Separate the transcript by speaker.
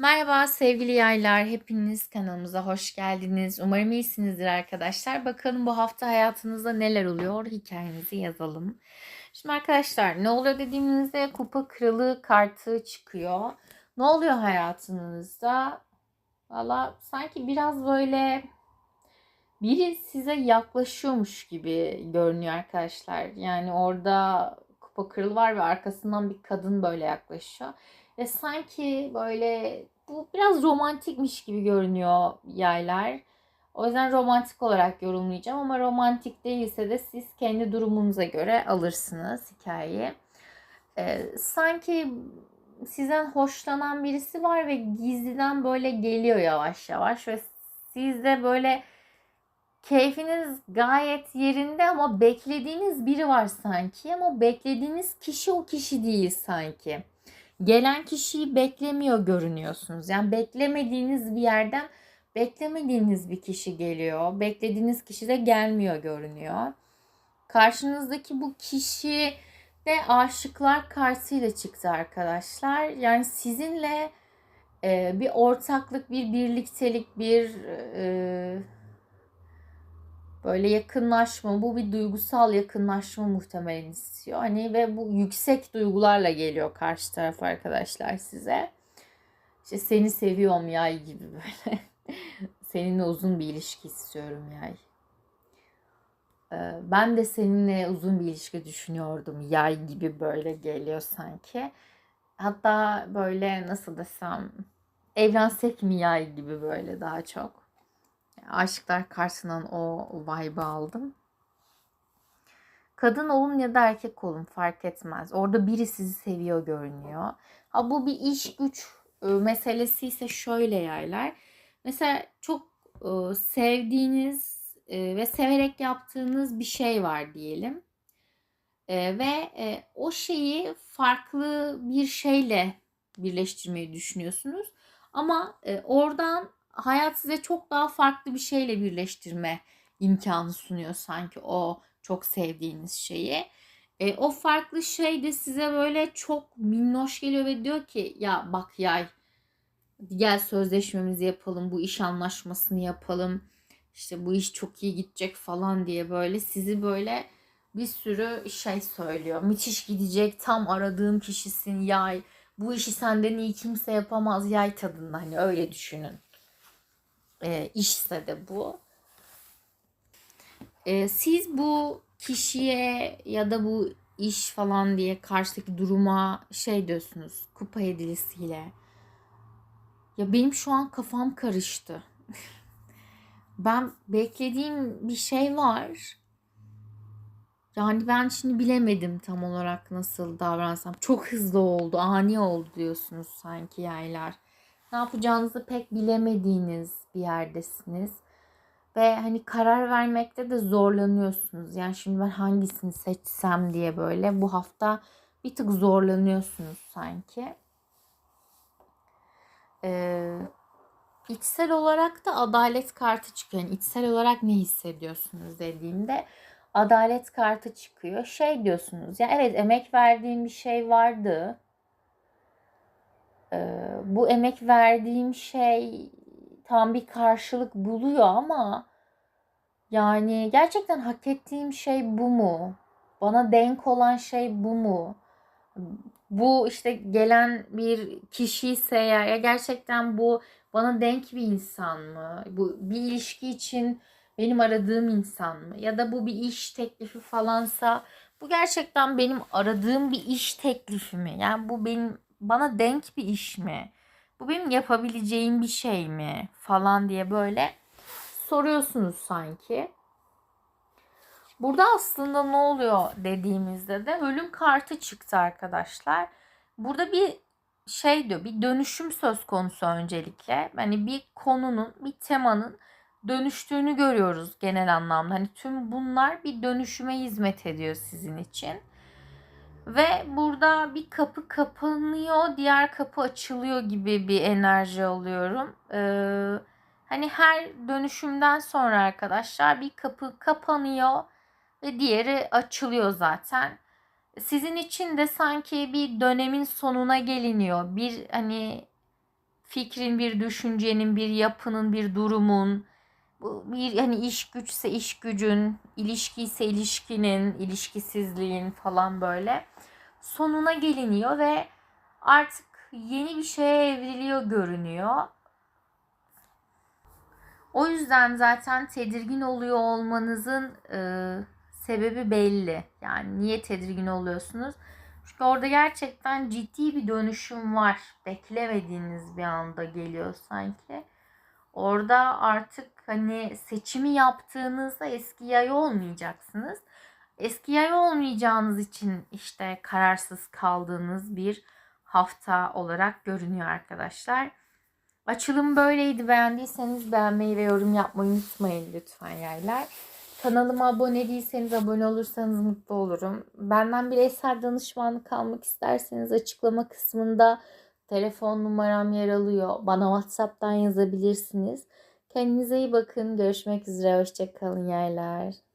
Speaker 1: Merhaba sevgili yaylar. Hepiniz kanalımıza hoş geldiniz. Umarım iyisinizdir arkadaşlar. Bakalım bu hafta hayatınızda neler oluyor? Hikayenizi yazalım. Şimdi arkadaşlar ne oluyor dediğimizde kupa kralı kartı çıkıyor. Ne oluyor hayatınızda? Valla sanki biraz böyle biri size yaklaşıyormuş gibi görünüyor arkadaşlar. Yani orada kupa kralı var ve arkasından bir kadın böyle yaklaşıyor. Ve sanki böyle bu biraz romantikmiş gibi görünüyor yaylar. O yüzden romantik olarak yorumlayacağım ama romantik değilse de siz kendi durumunuza göre alırsınız hikayeyi. Ee, sanki sizden hoşlanan birisi var ve gizliden böyle geliyor yavaş yavaş ve siz de böyle keyfiniz gayet yerinde ama beklediğiniz biri var sanki ama beklediğiniz kişi o kişi değil sanki gelen kişiyi beklemiyor görünüyorsunuz. Yani beklemediğiniz bir yerden beklemediğiniz bir kişi geliyor. Beklediğiniz kişi de gelmiyor görünüyor. Karşınızdaki bu kişi de aşıklar kartıyla çıktı arkadaşlar. Yani sizinle e, bir ortaklık, bir birliktelik, bir e, böyle yakınlaşma, bu bir duygusal yakınlaşma muhtemelen istiyor. Hani ve bu yüksek duygularla geliyor karşı taraf arkadaşlar size. İşte seni seviyorum yay gibi böyle. Seninle uzun bir ilişki istiyorum yay. Ee, ben de seninle uzun bir ilişki düşünüyordum yay gibi böyle geliyor sanki. Hatta böyle nasıl desem evrensek mi yay gibi böyle daha çok. Aşıklar karşısından o vibe'ı aldım. Kadın olun ya da erkek olun fark etmez. Orada biri sizi seviyor görünüyor. Ha bu bir iş güç e, meselesi ise şöyle yerler. Mesela çok e, sevdiğiniz e, ve severek yaptığınız bir şey var diyelim. Ve o şeyi farklı bir şeyle birleştirmeyi düşünüyorsunuz. Ama oradan hayat size çok daha farklı bir şeyle birleştirme imkanı sunuyor sanki o çok sevdiğiniz şeyi. E, o farklı şey de size böyle çok minnoş geliyor ve diyor ki ya bak yay gel sözleşmemizi yapalım bu iş anlaşmasını yapalım işte bu iş çok iyi gidecek falan diye böyle sizi böyle bir sürü şey söylüyor. Müthiş gidecek tam aradığım kişisin yay bu işi senden iyi kimse yapamaz yay tadında hani öyle düşünün e, işse de bu. E, siz bu kişiye ya da bu iş falan diye karşıdaki duruma şey diyorsunuz kupa hedilisiyle. Ya benim şu an kafam karıştı. ben beklediğim bir şey var. Yani ben şimdi bilemedim tam olarak nasıl davransam. Çok hızlı oldu, ani oldu diyorsunuz sanki yaylar. Ne yapacağınızı pek bilemediğiniz bir yerdesiniz. Ve hani karar vermekte de zorlanıyorsunuz. Yani şimdi ben hangisini seçsem diye böyle bu hafta bir tık zorlanıyorsunuz sanki. Ee, içsel olarak da adalet kartı çıkıyor. Yani içsel olarak ne hissediyorsunuz dediğimde adalet kartı çıkıyor. Şey diyorsunuz ya evet emek verdiğim bir şey vardı. Ee, bu emek verdiğim şey tam bir karşılık buluyor ama yani gerçekten hak ettiğim şey bu mu? Bana denk olan şey bu mu? Bu işte gelen bir kişi ise ya gerçekten bu bana denk bir insan mı? Bu bir ilişki için benim aradığım insan mı? Ya da bu bir iş teklifi falansa bu gerçekten benim aradığım bir iş teklifi mi? Yani bu benim bana denk bir iş mi? Bu benim yapabileceğim bir şey mi? Falan diye böyle soruyorsunuz sanki. Burada aslında ne oluyor dediğimizde de ölüm kartı çıktı arkadaşlar. Burada bir şey diyor bir dönüşüm söz konusu öncelikle. Hani bir konunun bir temanın dönüştüğünü görüyoruz genel anlamda. Hani tüm bunlar bir dönüşüme hizmet ediyor sizin için. Ve burada bir kapı kapanıyor, diğer kapı açılıyor gibi bir enerji alıyorum. Ee, hani her dönüşümden sonra arkadaşlar bir kapı kapanıyor ve diğeri açılıyor zaten. Sizin için de sanki bir dönemin sonuna geliniyor. Bir hani fikrin, bir düşüncenin, bir yapının, bir durumun, bu bir hani iş güçse iş gücün, ilişki ise ilişkinin, ilişkisizliğin falan böyle sonuna geliniyor ve artık yeni bir şeye evriliyor görünüyor. O yüzden zaten tedirgin oluyor olmanızın e, sebebi belli. Yani niye tedirgin oluyorsunuz? Çünkü orada gerçekten ciddi bir dönüşüm var. Beklemediğiniz bir anda geliyor sanki. Orada artık hani seçimi yaptığınızda eski yay olmayacaksınız. Eski yay olmayacağınız için işte kararsız kaldığınız bir hafta olarak görünüyor arkadaşlar. Açılım böyleydi. Beğendiyseniz beğenmeyi ve yorum yapmayı unutmayın lütfen yaylar. Kanalıma abone değilseniz abone olursanız mutlu olurum. Benden bir eser danışmanlık almak isterseniz açıklama kısmında telefon numaram yer alıyor. Bana WhatsApp'tan yazabilirsiniz. Kendinize iyi bakın. Görüşmek üzere. Hoşçakalın yaylar.